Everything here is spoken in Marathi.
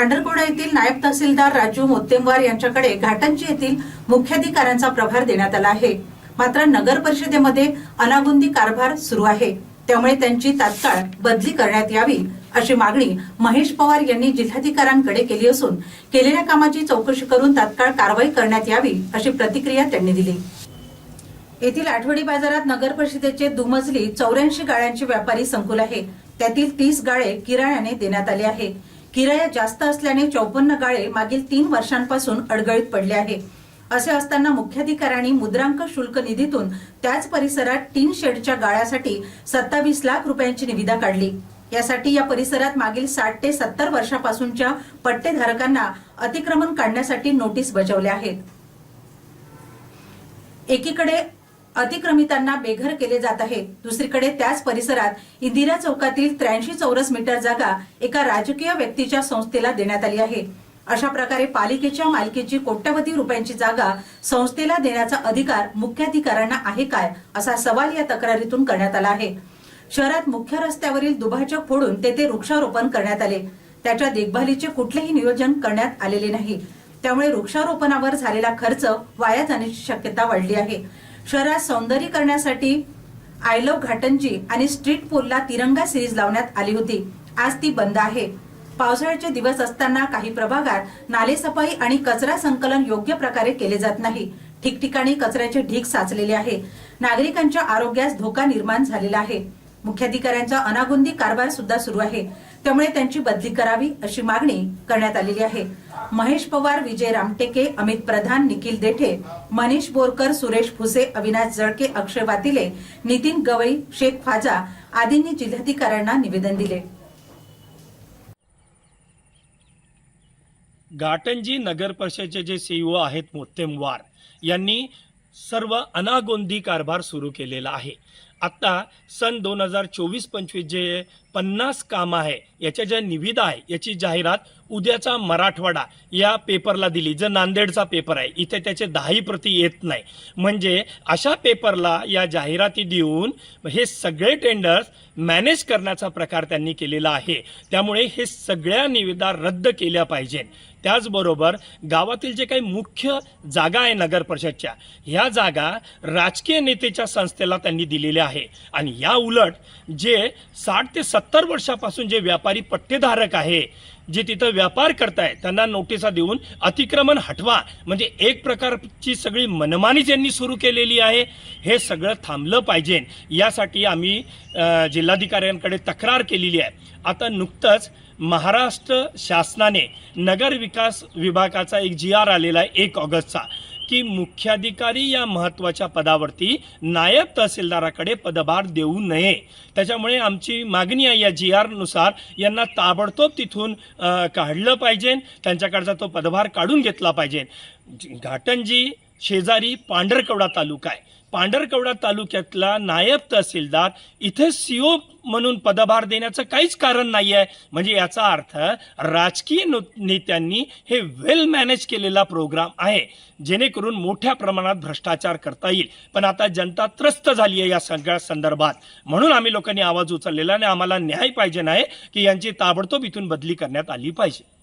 पांढरकोडा येथील नायब तहसीलदार राजू मोत्तेमवार यांच्याकडे घाटंजी येथील मुख्याधिकाऱ्यांचा प्रभार देण्यात आला आहे. मात्र नगर परिषदेमध्ये अनागुंदी कारभार सुरू आहे. त्यामुळे त्यांची तात्काळ बदली करण्यात यावी अशी मागणी महेश पवार यांनी जिल्हाधिकाऱ्यांकडे केली असून केलेल्या कामाची चौकशी करून तात्काळ कारवाई करण्यात यावी अशी प्रतिक्रिया त्यांनी दिली. येथील आठवडी बाजारात नगर परिषदेचे दुमजली चौऱ्याऐंशी गाळ्यांचे व्यापारी संकुल आहे. त्यातील तीस गाळे किरायाने देण्यात आले आहे. किराया जास्त असल्याने चौपन्न गाळे मागील तीन वर्षांपासून अडगळीत पडले आहे. असे असताना मुख्याधिकाऱ्यांनी मुद्रांक शुल्क निधीतून त्याच परिसरात टीन शेडच्या गाळ्यासाठी सत्तावीस लाख रुपयांची निविदा काढली. यासाठी या परिसरात मागील साठ ते सत्तर वर्षापासूनच्या पट्टेधारकांना अतिक्रमण काढण्यासाठी नोटीस बजावल्या आहेत. एकीकडे अतिक्रमितांना बेघर केले जात आहे. दुसरीकडे त्याच परिसरात इंदिरा चौकातील त्र्याऐंशी चौरस मीटर जागा एका राजकीय व्यक्तीच्या संस्थेला देण्यात आली आहे. अशा प्रकारे पालिकेच्या मालकीची कोट्यवधी रुपयांची जागा संस्थेला देण्याचा अधिकार मुख्याधिकाऱ्यांना आहे काय असा सवाल या तक्रारीतून करण्यात आला आहे. शहरात मुख्य रस्त्यावरील दुभाजक फोडून तेथे वृक्षारोपण करण्यात आले. त्याच्या देखभालीचे कुठलेही नियोजन करण्यात आलेले नाही. त्यामुळे वृक्षारोपणावर झालेला खर्च वाया जाण्याची शक्यता वाढली आहे. शहरात सौंदर्यीकरणासाठी आय लव्ह घाटंजी आणि स्ट्रीट पोलला तिरंगा सिरीज लावण्यात आली होती. आज ती बंद आहे. पावसाळ्याचे दिवस असताना काही प्रभागात नालेसफाई आणि कचरा संकलन योग्य प्रकारे केले जात नाही. ठिकठिकाणी कचऱ्याचे ढीग साचलेले आहे. नागरिकांच्या आरोग्यास धोका निर्माण झालेला आहे. मुख्याधिकाऱ्यांचा अनागोंदी कारभार सुद्धा सुरू आहे. त्यामुळे त्यांची बदली करावी अशी मागणी करण्यात आलेली आहे. महेश पवार विजय रामटेके अमित प्रधान निखिल देठे मनीष बोरकर सुरेश फुसे अविनाश जळके अक्षय वातिले नितीन गवई शेख फाजा आदींनी जिल्हाधिकाऱ्यांना निवेदन दिले. घाटंजी नगर परिषदेचे जे सीईओ आहेत मोत्तेमवार यांनी सर्व अनागोंदी कारभार सुरू केलेला आहे. आत्ता सन दोन हजार चोवीस पंचवीस जे पन्नास काम आहे याच्या ज्या निविदा आहे याची जाहिरात उद्याचा मराठवाडा या पेपरला दिली. जे नांदेडचा पेपर आहे इथे त्याचे दहाही प्रती येत नाही. म्हणजे अशा पेपरला या जाहिराती देऊन हे सगळे टेंडर्स मॅनेज करण्याचा प्रकार त्यांनी केलेला आहे. त्यामुळे हे सगळ्या निविदा रद्द केल्या पाहिजेत. त्याचबरोबर गावातील जे काही मुख्य जागा आहे नगर परिषदच्या ह्या जागा राजकीय नेतेच्या संस्थेला त्यांनी दिलेल्या आहे. आणि या उलट जे साठ ते सत्तर वर्षापासून जे व्यापारी पट्टेधारक आहे जे तिथं व्यापार करताय त्यांना नोटिसा देऊन अतिक्रमण हटवा. म्हणजे एक प्रकारची सगळी मनमानी ज्यांनी सुरू केलेली आहे. हे सगळं थांबलं पाहिजे. यासाठी आम्ही जिल्हाधिकाऱ्यांकडे तक्रार केलेली आहे. आता नुकतंच महाराष्ट्र शासनाने नगर विकास विभागाचा एक जी आर आलेला आहे एक ऑगस्टचा. की मुख्याधिकारी या महत्त्वाच्या पदावरती नायब तहसीलदाराकडे पदभार देऊ नये. त्याच्यामुळे आमची मागणी आहे या जी आरनुसार यांना ताबडतोब तिथून काढलं पाहिजे. त्यांच्याकडचा तो पदभार काढून घेतला पाहिजे. घाटंजी शेजारी पांढरकवडा तालुका आहे. पांढरकवडा तालुक्यातला नायब तहसीलदार इथे सीओ म्हणून पदभार देण्याचं काहीच कारण नाही आहे म्हणजे याचा अर्थ राजकीय नेत्यांनी हे वेल मॅनेज केलेला प्रोग्राम आहे. जेणेकरून मोठ्या प्रमाणात भ्रष्टाचार करता येईल. पण आता जनता त्रस्त झाली आहे या सगळ्या संदर्भात. म्हणून आम्ही लोकांनी आवाज उचललेला आणि आम्हाला न्याय पाहिजे नाही की यांची ताबडतोब इथून बदली करण्यात आली पाहिजे.